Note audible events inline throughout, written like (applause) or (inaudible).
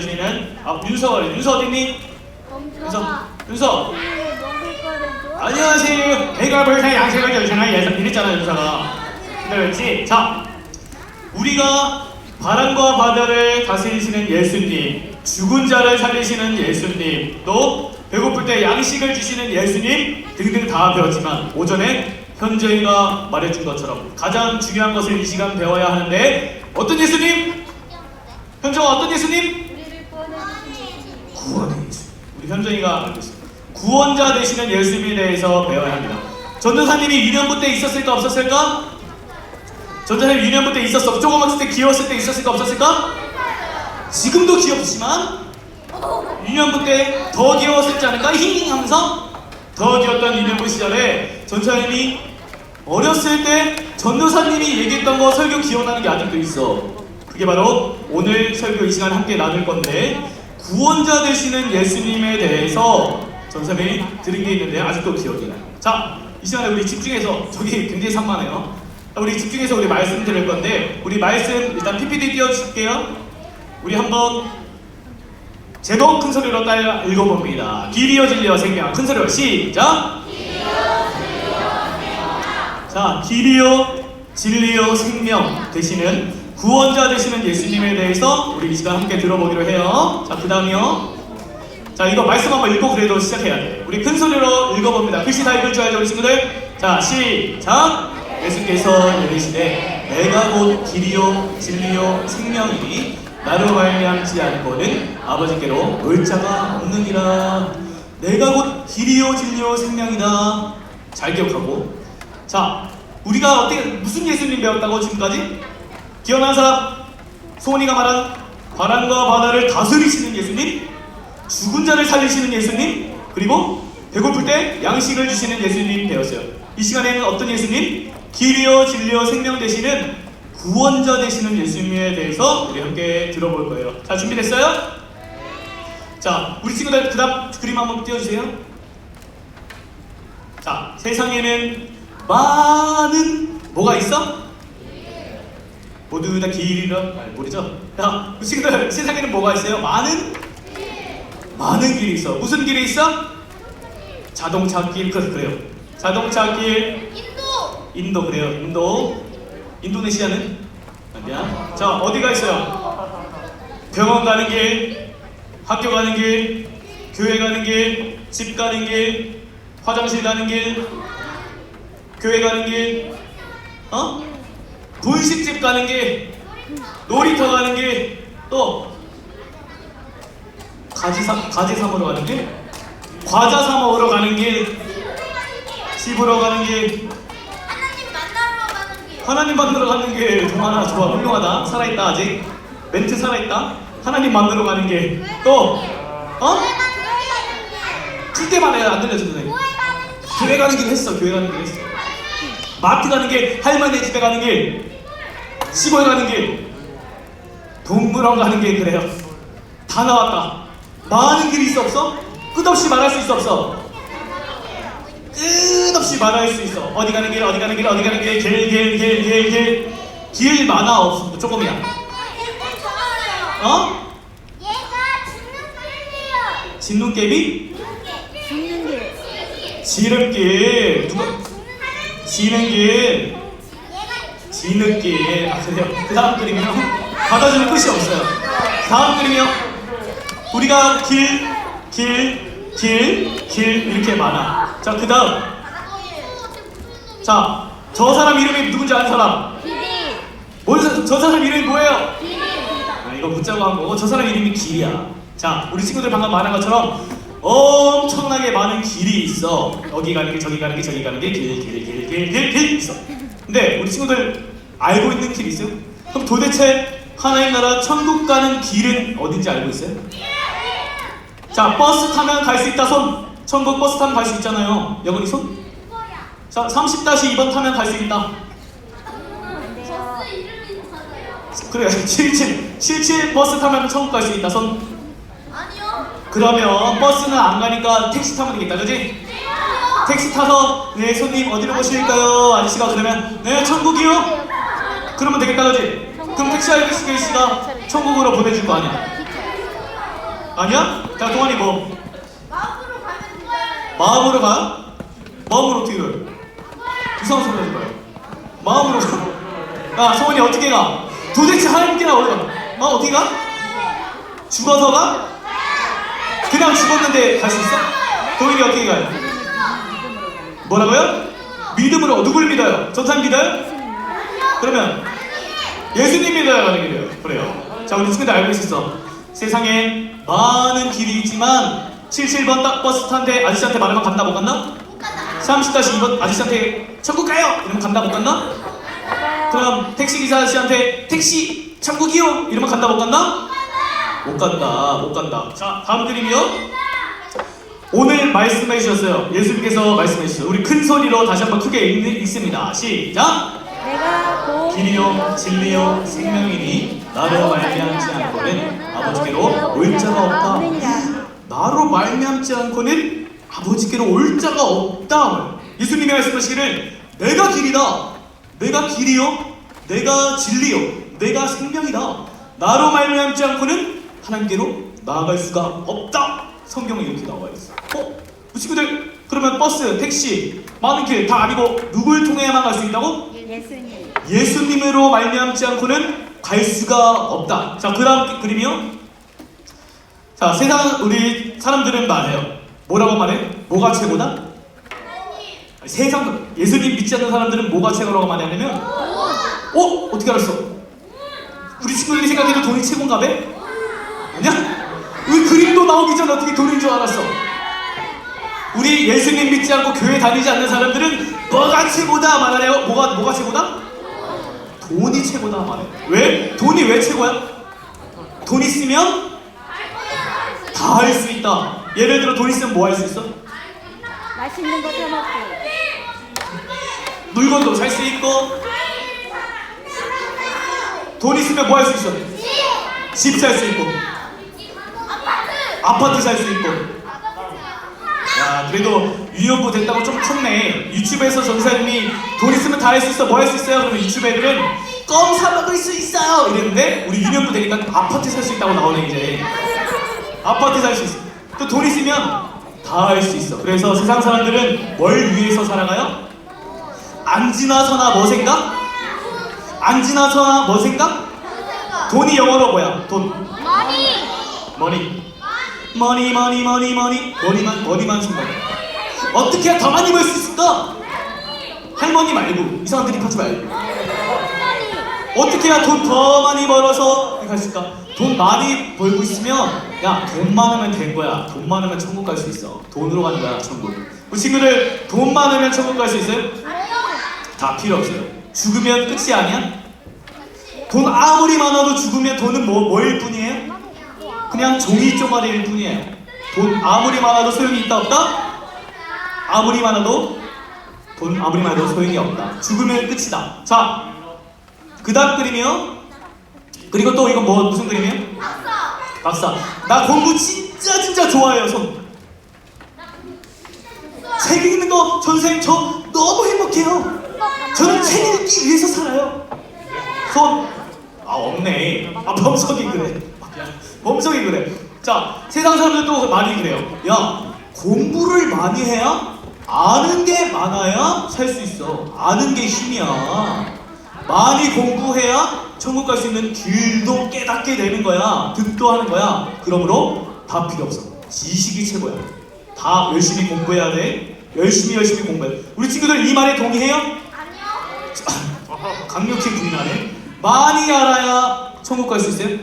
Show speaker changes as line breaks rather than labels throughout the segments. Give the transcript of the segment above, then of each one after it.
저희는 아 윤서 윤서 어딨니? 윤서 윤서
먹을 거를 줘?
안녕하세요. 배가 벌써 양식을 열잖아 예선 이랬잖아 윤서가. 그랬지? 자 우리가 바람과 바다를 다스리시는 예수님, 죽은 자를 살리시는 예수님, 또 배고플 때 양식을 주시는 예수님 등등 다 배웠지만 오전에 현재이가 말해준 것처럼 가장 중요한 것을 이 시간 배워야 하는데 어떤 예수님? 현정아 어떤 예수님?
우리를 꺼내주신
구원의 예수. 우리 현정이가. 구원자 되시는 예수님에 대해서 배워야 합니다. 전도사님이 유년부 때 있었을까 없었을까? 전도사님 유년부 때 있었어. 조그맣을 때 귀여웠을 때 있었을까 없었을까? 지금도 귀엽지만 유년부 때 더 귀여웠을지 않을까? 힝 하면서 더 귀엽던 유년부 시절에 전도사님이 어렸을 때 전도사님이 얘기했던 거 설교 기억나는 게 아직도 있어. 그게 바로 오늘 설교 이 시간 함께 나눌 건데 구원자 되시는 예수님에 대해서 전사님이 들은 게 있는데 아직도 기억이 나요. 자, 이 시간에 우리 집중해서 저기 굉장히 산만해요. 자, 우리 집중해서 우리 말씀 드릴 건데 우리 말씀 일단 PPT 띄워주실게요. 우리 한번 제목 큰 소리로 따라 읽어봅니다. 길이여 진리여 생명 큰 소리로 시작. 자, 길이요, 진리요, 생명 되시는 구원자 되시는 예수님에 대해서 우리 이 시간 함께 들어보기로 해요. 자, 그 다음이요. 자, 이거 말씀 한번 읽고 그래도 시작해야 돼. 우리 큰 소리로 읽어봅니다. 글씨 다 읽을 줄 알죠, 우리 친구들? 자, 시작! 예수께서 이르시되 내가 곧 길이요, 진리요, 생명이니 나로 말미암지 않고는 아버지께로 올 자가 없느니라. 내가 곧 길이요, 진리요, 생명이다. 잘 기억하고 자, 우리가 어떻게 무슨 예수님 배웠다고 지금까지? 기억나는 사람? 소원이가 말한 바람과 바다를 다스리시는 예수님, 죽은 자를 살리시는 예수님, 그리고 배고플 때 양식을 주시는 예수님 배웠어요. 이 시간에는 어떤 예수님? 길이요 진리요 생명 되시는 구원자 되시는 예수님에 대해서 우리 함께 들어볼 거예요. 자, 준비됐어요? 자, 우리 친구들 그다음 그림 한번 띄워주세요. 자, 세상에는 많은 뭐가 있어? 모두 다 길이란 말 모르죠? 자, 우리 친구들 세상에는 뭐가 있어요? 많은 많은 길이 있어. 무슨 길이 있어? 자동차 길 그- 그래요. 자동차 길
인도!
인도 그래요. 인도 인도네시아는 아니야. 자 어디가 있어요? 병원 가는 길, 학교 가는 길, 교회 가는 길, 집 가는 길, 화장실 가는 길, 교회 가는 길, 어? 분식집 가는 길, 놀이터 가는 길, 또 가지 사 가지 사 먹으러 가는 길, 과자 사 먹으러 가는 길, 집으로 가는 길,
하나님 만나러 가는 길!
하나님 만나러 가는 길 동하나 좋아 훌륭하다 살아있다 아직 멘트 살아있다 하나님 만나러 가는 어?
길!
칠 때만 해야 안 들려줘 선생님!
교회 가는 길
했어 교회 가는 길 했어 마트 가는 길 할머니 집에 가는 길 시골 가는 길 동물원 가는 길 그래요. 다 나왔다. 많은 길이 있어 없어? 끝없이 말할 수 있어 없어? 끝없이 말할 수 있어. 어디 가는 길 어디 가는 길 어디 가는 길? 길길길길 길. 많아 없어 조금이야! 어? 진눈깨비? 지름길. 누가? 지는 길 지느길 아 그래요 그 다음 그림이요 받아주는 끝이 없어요 다음 그림이요 우리가 길 길, 길, 길 이렇게 많아 자 그 다음 자 저 사람 이름이 누군지 아는 사람
길이!
뭔 사- 저 사람 이름이 뭐예요?
길이!
아, 이거 묻자고 한 거고 저 사람 이름이 길이야. 자, 우리 친구들 방금 말한 것처럼 엄청나게 많은 길이 있어. 여기 가는 길, 저기 가는 길, 저기 가는 길, 길, 길, 길, 길, 길, 길 있어. 근데 우리 친구들 알고 있는 길 있어요? 그럼 도대체 하나님 나라 천국 가는 길은 어딘지 알고 있어요? 자, 버스 타면 갈 수 있다 손. 천국 버스 타면 갈 수 있잖아요. 영은이 손. 자, 30-2번 타면 갈 수 있다. 그래, (laughs) 77, 77 버스 타면 천국 갈 수 있다 손.
아니요.
그러면 버스는 안 가니까 택시 타면 되겠다, 그지? 택시 타서 네 손님 어디로 모실까요? 아저씨가 그러면 네 천국이요? 그러면 되겠다, 그지? 그럼 택시 아저씨가 천국으로 보내줄 거 아니야? 아니야? 자 동환이 뭐
마음으로 가면 되잖아요.
마음으로 가? 마음으로 어떻게 가요? 이상한 소리 하지 마요 마음으로 가. 야 성원이 어떻게 가? 도대체 하나님께나 어디 가? 어 어떻게 가? 죽어서 가? 그냥 죽었는데 갈 수 있어? 도일이 어떻게 가요? 뭐라고요? 믿음으로 누굴 믿어요? 전산 믿어요? 그러면 예수님 믿어야 가는 길이에요. 그래요. 자, 우리 친구들 알고 있었어. 세상에 많은 길이 있지만 77번 딱 버스 탄데 아저씨한테 말하면 간다 못 간다? 30-2번 아저씨한테 천국 가요! 이러면 간다 못 간다? 그럼 택시기사 아저씨한테 택시 천국이요! 이러면 간다 못 간다? 못 간다 못 간다. 자, 다음 그림이요. 오늘 말씀해 주셨어요. 예수님께서 말씀해 주셨어요. 우리 큰 소리로 다시 한번 크게 읽, 읽습니다. 시작! 길이요 진리요 생명이니 나로 말미암지 않고는 아버지께로 올 자가 없다. 나로 말미암지 않고는 아버지께로 올 자가 없다. 예수님이 말씀하시기를 내가 길이다. 내가 길이요. 내가 진리요. 내가 생명이다. 나로 말미암지 않고는 하나님께로 나아갈 수가 없다. 성경에 이렇게 나와 있어. 어? 친구들 그러면 버스, 택시, 많은 길 다 아니고 누굴 통해야만 갈 수 있다고?
예수님
예수님으로 말미암지 않고는 갈 수가 없다. 자, 그 다음 그림이요. 자, 세상 우리 사람들은 말해요. 뭐라고 말해? 뭐가 최고다? 아니, 세상 예수님 믿지 않는 사람들은 뭐가 최고라고 말하냐면, 어? 어떻게 알았어? 우리 친구들이 생각해도 돈이 최고인가 봐? 아니야? 왜 그림도 나오기 전에 어떻게 돈인 줄 알았어? 우리 예수님 믿지 않고 교회 다니지 않는 사람들은 뭐가 최고다 말하래요. 뭐가 뭐가 최고다? 돈이 최고다 말해. 왜? 돈이 왜 최고야? 돈 있으면 다 할 수 있다. 예를 들어 돈 있으면 뭐 할 수 있어?
맛있는 거 사 먹고
물건도 살 수 있고 돈 있으면 뭐 할 수 있어? 집 살 수 있고
아파트.
아파트 살수 있고 야 그래도 유년부 됐다고 좀 컸네 유튜브에서 전사님이 돈 있으면 다 할 수 있어 뭐 할 수 있어요? 그러면 유튜브 애들은 껌 사 먹을 수 있어요 이랬는데 우리 유년부 되니까 아파트 살 수 있다고 나오네 이제 아파트 살 수 있어 또 돈 있으면 다 할 수 있어 그래서 세상 사람들은 뭘 위해서 살아가요? 안 지나서나 뭐 생각? 안 지나서나 뭐 생각? 돈이 영어로 뭐야? 돈
머니.
머니 머니 머니 머니 머니 머니만 머니만 생각해 어떻게 더 많이 벌 수 있을까? 할머니 말고 이상한 드립 하지 말고 어떻게 해야 돈 더 많이 벌어서 할수 있을까? 돈 많이 벌고 있으면 야 돈 많으면 된 거야 돈 많으면 천국 갈 수 있어 돈으로 가는 거야 천국 우리 친구들 돈 많으면 천국 갈 수 있어요? 다 필요 없어요 죽으면 끝이 아니야? 돈 아무리 많아도 죽으면 돈은 뭐, 뭐일 뿐이에요? 그냥 종이 쪼가리일 뿐이에요. 돈 아무리 많아도 소용이 있다 없다? 아무리 많아도 돈 아무리 많아도 소용이 없다. 죽으면 끝이다. 자, 그 다음 그림이요. 그리고 또 이건 뭐 무슨 그림이에요? 박사. 나 공부 진짜 진짜 좋아해요. 손. 책 읽는 거 전생 저 너무 행복해요. 저는 책 읽기 위해서 살아요. 손. 아 없네. 아 범석이 그래. 범석이 그래. 자 세상 사람들도 많이 그래요. 야 공부를 많이 해야 아는 게 많아야 살 수 있어. 아는 게 힘이야. 많이 공부해야 천국 갈 수 있는 길도 깨닫게 되는 거야. 득도 하는 거야. 그러므로 다 필요 없어. 지식이 최고야. 다 열심히 공부해야 돼. 열심히 열심히 공부해. 우리 친구들 이 말에 동의해요?
아니요.
강력히 부인하네. 많이 알아야 천국 갈 수 있어요?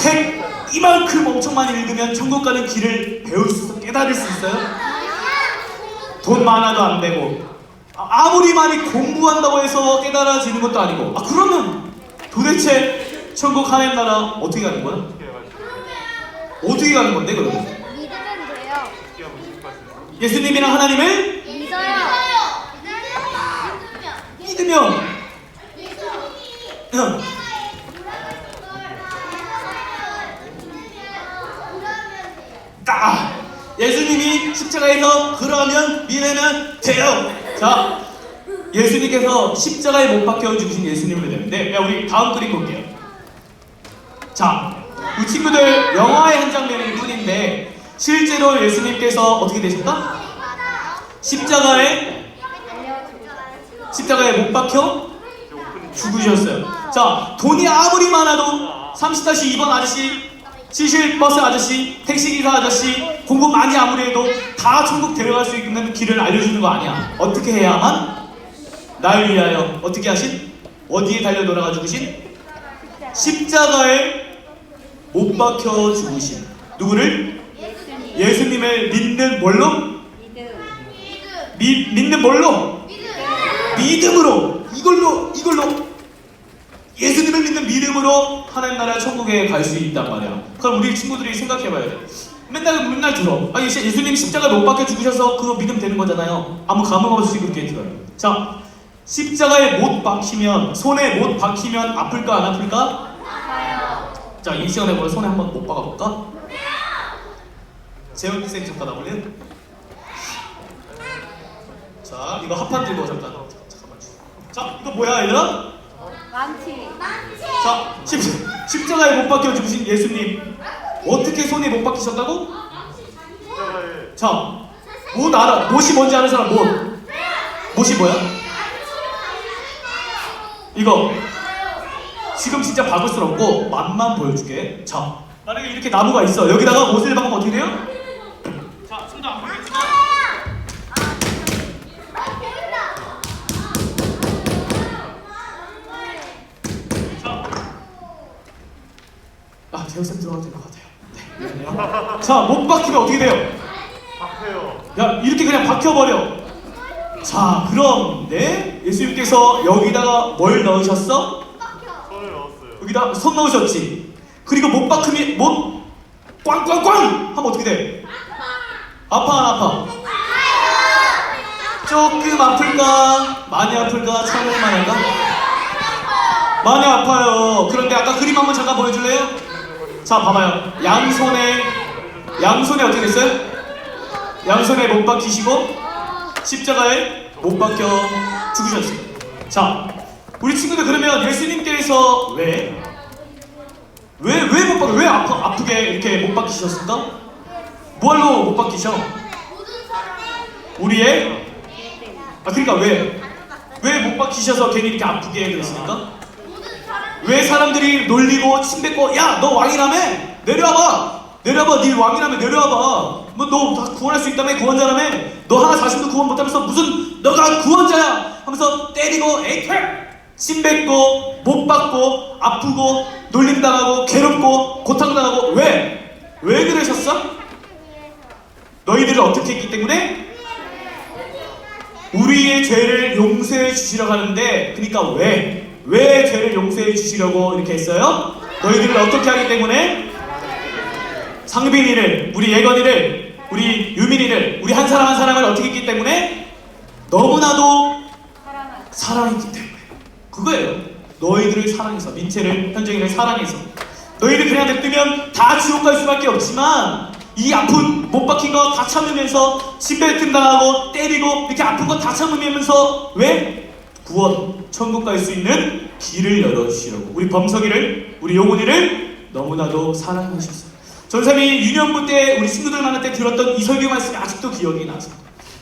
책 이만큼 엄청 많이 읽으면 천국 가는 길을 배울 수 있어, 깨달을 수 있어요? 돈 많아도 안 되고 아- 아무리 많이 공부한다고 해서 깨달아지는 것도 아니고 아 그러면 도대체 천국 하나님 나라 어떻게 가는 거야? 어떻게 가는 건데 그러면?
믿으면 돼요.
예수님이랑 하나님을
믿어요. 믿으면.
믿으면 응. 딱 예수님이 십자가에서 그러면 믿으면 돼요. 자, 예수님께서 십자가에 못 박혀 죽으신 예수님을 되는데, 야, 우리 다음 그림 볼게요. 자, 우리 친구들 영화의 한 장면일 뿐인데 실제로 예수님께서 어떻게 되셨다? 십자가에 십자가에 못 박혀 죽으셨어요. 자, 돈이 아무리 많아도 30-2번 아저씨, 70버스 아저씨, 택시기사 아저씨, 공부 많이 아무리 해도 다 천국 데려갈 수 있는 길을 알려주는 거 아니야. 어떻게 해야만? 날 위하여 어떻게 하신? 어디에 달려 돌아가 죽으신? 십자가에 못 박혀 죽으신 누구를? 예수님을 믿는 뭘로? 미, 믿는 뭘로? 믿음으로 이걸로 이걸로 예수님을 믿는 믿음으로 하나님 나라 천국에 갈 수 있단 말이야. 그럼 우리 친구들이 생각해봐야 돼. 맨날 맨날 들어. 아 예수- 예수님 십자가 못 박혀 죽으셔서 그거 믿음 되는 거잖아요. 아무 감흥 없이 그렇게 들어요. 자 십자가에 못 박히면 손에 못 박히면 아플까 안 아플까? 자이 시간에 우리 손에 한번 못 박아볼까? 재현이 쌤 잠깐 나올래요? 자 이거 합판 들고 잠깐 잠깐만 자 이거 뭐야 얘들아?
망치.
자 십, 십자가에 못 박혀 죽으신 예수님 어떻게 손에 못 박히셨다고? 자 못 알아 못이 뭔지 아는 사람 못 못이 뭐야? 이거 지금 진짜 박을 순 없고 맛만 보여줄게 자 만약에 이렇게 나무가 있어 여기다가 못을 박으면 어떻게 돼요? 자 자. 아, 제우쌤 들어가도 될것 같아요. 네, 미안해요. (laughs) 자, 못 박히면 어떻게 돼요?
박해요.
야, 이렇게 그냥 박혀버려. 자, 그런데 예수님께서 여기다가 뭘 넣으셨어?
손을 넣었어요.
여기다 손 넣으셨지. 그리고 못 박히면 못 꽝꽝꽝 하면 어떻게 돼? 아파 안 아파? 조금 아플까? 많이 아플까? 참을만 할까? 많이 아파요. 그런데 아까 그림 한번 잠깐 보여줄래요? 자, 봐봐요. 양손에 양손에 어떻게 됐어요? 양손에 못 박히시고 십자가에 못 박혀 죽으셨어요. 자, 우리 친구들 그러면 예수님께서 왜 왜 왜 못 박혀? 왜 아프, 아프게 이렇게 못 박히셨을까? 뭘로 못 박히셔? 우리의 아 그러니까 왜? 왜 못 박히셔서 괜히 이렇게 아프게 되셨습니까? 왜 사람들이 놀리고 침 뱉고 야 너 왕이라며? 내려와봐. 내려와봐. 네 왕이라며 내려와봐. 뭐 너 다 구원할 수 있다며? 구원자라며? 너 하나 자신도 구원 못하면서 무슨 너가 구원자야? 하면서 때리고 에이클 침 뱉고 못 받고 아프고 놀림당하고 괴롭고 고통당하고. 왜? 왜 그러셨어? 너희들을 어떻게 했기 때문에? 우리의 죄를 용서해 주시려고 하는데 그러니까 왜? 왜 죄를 용서해 주시려고 이렇게 했어요? 너희들을 어떻게 하기 때문에? 상빈이를 우리 예건이를 우리 유민이를 우리 한 사람 한 사람을 어떻게 했기 때문에? 너무나도. 사랑했기 때문에 그거예요 너희들을 사랑해서 민채를 현정이를 사랑해서 너희들 그냥 냅두면 다 지옥 갈 수밖에 없지만 이 아픈 못 박힌 거 다 참으면서 침뱉음 당하고 때리고 이렇게 아픈 거 다 참으면서 왜? 구원 천국 갈 수 있는 길을 열어주시려고. 우리 범석이를 우리 용훈이를 너무나도 사랑해 주셨어요. 전삼이 유년부 때 우리 친구들 만날 때 들었던 이 설교 말씀이 아직도 기억이 나죠.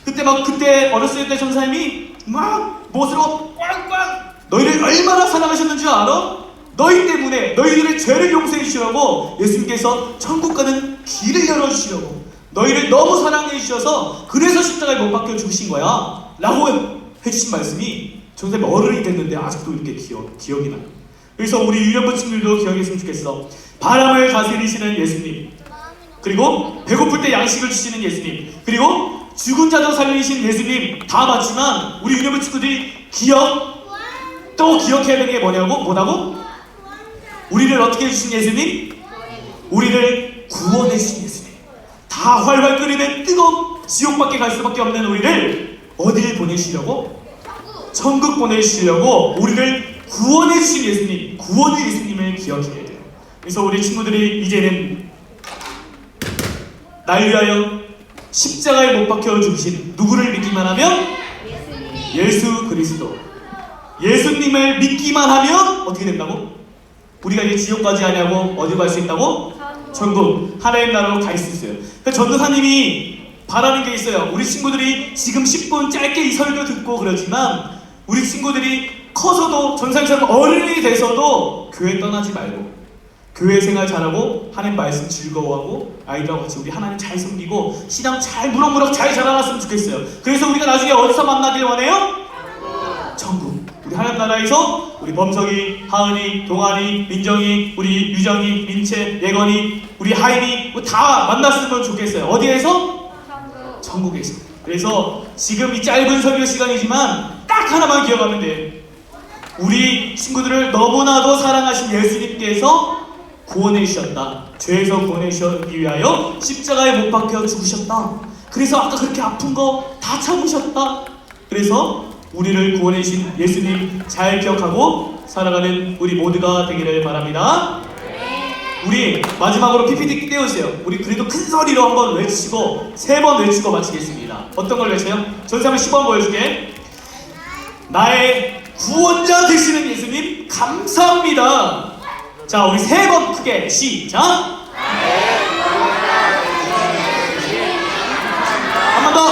그때 막 그때 어렸을 때 전사님이 막 못으로 꽝꽝 너희를 얼마나 사랑하셨는지 알아? 너희 때문에 너희들의 죄를 용서해 주시라고 예수님께서 천국 가는 길을 열어주시려고 너희를 너무 사랑해 주셔서 그래서 십자가에 못 박혀 죽으신 거야 라고 해주신 말씀이 전사님 어른이 됐는데 아직도 이렇게 기억, 기억이 나요. 그래서 우리 유년부 친구들도 기억했으면 좋겠어. 바람을 다스리시는 예수님. 그리고 배고플 때 양식을 주시는 예수님. 그리고 죽은 자도 살리신 예수님. 다 맞지만 우리 유년부 친구들이 기억 또 기억해야 되는 게 뭐냐고? 뭐라고? 우리를 어떻게 해주신 예수님? 우리를 구원해 주신 예수님. 다 활활 끓이는 뜨거운 지옥밖에 갈 수밖에 없는 우리를 어디를 보내시려고 천국 보내시려고 우리를 구원해 주신 예수님 구원의 예수님을 기억해야 돼요 그래서 우리 친구들이 이제는 날 위하여 십자가에 못 박혀 죽으신 누구를 믿기만 하면 예수 그리스도 예수님을 믿기만 하면 어떻게 된다고? 우리가 이제 지옥까지 하냐고 어디 갈수 있다고? 천국. 하나님 나라로 갈 수 있어요. 그러니까 전도사님이 바라는 게 있어요. 우리 친구들이 지금 10분 짧게 이 설교 듣고 그러지만 우리 친구들이 커서도 전사님처럼 어른이 돼서도 교회 떠나지 말고 교회 생활 잘하고 하나님 말씀 즐거워하고 아이들하고 같이 우리 하나님 잘 섬기고 신앙 잘 무럭무럭 잘 자라났으면 좋겠어요. 그래서 우리가 나중에 어디서 만나길 원해요? 천국. 우리 하나님 나라에서 우리 범석이, 하은이, 동환이, 민정이, 우리 유정이, 민채, 예건이, 우리 하인이 뭐다 만났으면 좋겠어요. 어디에서?
천국.
천국에서. 그래서 지금 이 짧은 설교 시간이지만 딱 하나만 기억하면 돼. 우리 친구들을 너무나도 사랑하신 예수님께서 구원해 주셨다. 죄에서 구원해 주시기 위하여 십자가에 못 박혀 죽으셨다. 그래서 아까 그렇게 아픈 거 다 참으셨다. 그래서 우리를 구원해 주신 예수님 잘 기억하고 살아가는 우리 모두가 되기를 바랍니다. 우리 마지막으로 PPT 띄워주세요. 우리 그래도 큰 소리로 한번 외치고 세 번 외치고 마치겠습니다. 어떤 걸 외쳐요? 전사면 10번 보여줄게. 나의 구원자 되시는 예수님 감사합니다. 자, 우리 세 번 크게 시작. 한 번 더.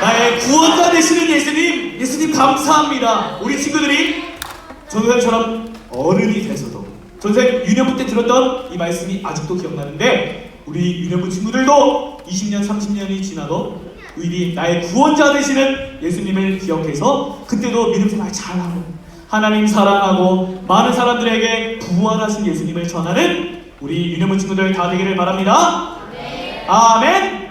나의 구원자 되시는 예수님, 예수님 감사합니다. 우리 친구들이 전생처럼 어른이 돼서도 전생 유년부 때 들었던 이 말씀이 아직도 기억나는데 우리 유년부 친구들도 20년, 30년이 지나도 우리 나의 구원자 되시는 예수님을 기억해서 그때도 믿음 생활 잘하고 하나님 사랑하고 많은 사람들에게 부활하신 예수님을 전하는 우리 유년부 친구들 다 되기를 바랍니다. 아멘.